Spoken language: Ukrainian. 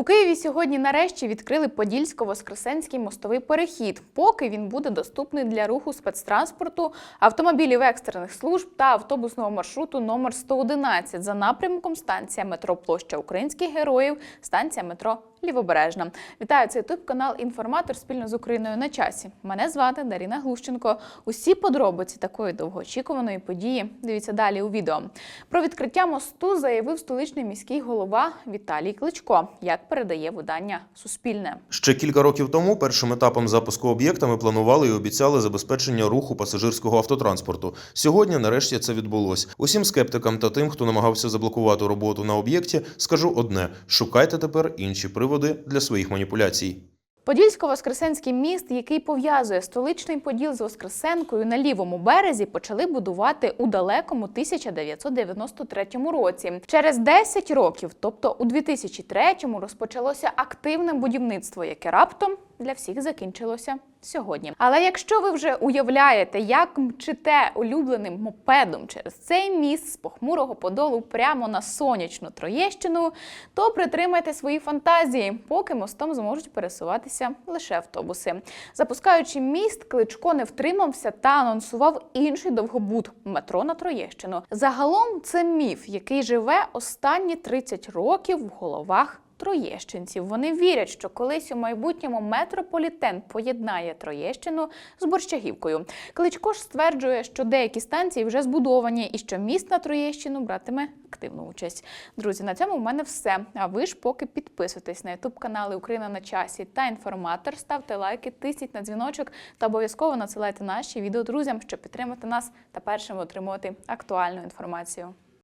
У Києві сьогодні нарешті відкрили Подільсько-Воскресенський мостовий перехід. Поки він буде доступний для руху спецтранспорту, автомобілів екстрених служб та автобусного маршруту номер 111 за напрямком станція метро Площа Українських Героїв, станція метро Лівобережна. Вітаю це ютуб канал Інформатор спільно з Україною на часі. Мене звати Даріна Глущенко. Усі подробиці такої довгоочікуваної події. Дивіться далі у відео. Про відкриття мосту заявив столичний міський голова Віталій Кличко. Як передає видання Суспільне. Ще кілька років тому першим етапом запуску об'єкта ми планували і обіцяли забезпечення руху пасажирського автотранспорту. Сьогодні, нарешті, це відбулось. Усім скептикам та тим, хто намагався заблокувати роботу на об'єкті, скажу одне: шукайте тепер інші приводи для своїх маніпуляцій. Подільсько-Воскресенський міст, який пов'язує столичний Поділ з Воскресенкою на лівому березі, почали будувати у далекому 1993 році. Через 10 років, тобто у 2003-му, розпочалося активне будівництво, яке раптом для всіх закінчилося сьогодні. Але якщо ви вже уявляєте, як мчите улюбленим мопедом через цей міст з похмурого подолу прямо на сонячну Троєщину, то притримайте свої фантазії, поки мостом зможуть пересуватися лише автобуси. Запускаючи міст, кличко не втримався та анонсував інший довгобуд метро на Троєщину. Загалом це міф, який живе останні 30 років в головах троєщинців. Вони вірять, що колись у майбутньому метрополітен поєднає Троєщину з Борщагівкою. Кличко ж стверджує, що деякі станції вже збудовані і що міст на Троєщину братиме активну участь. Друзі, на цьому в мене все. А ви ж поки підписуйтесь на ютуб канали Україна на часі та інформатор. Ставте лайки, тисніть на дзвіночок та обов'язково надсилайте наші відео друзям, щоб підтримати нас та першими отримувати актуальну інформацію.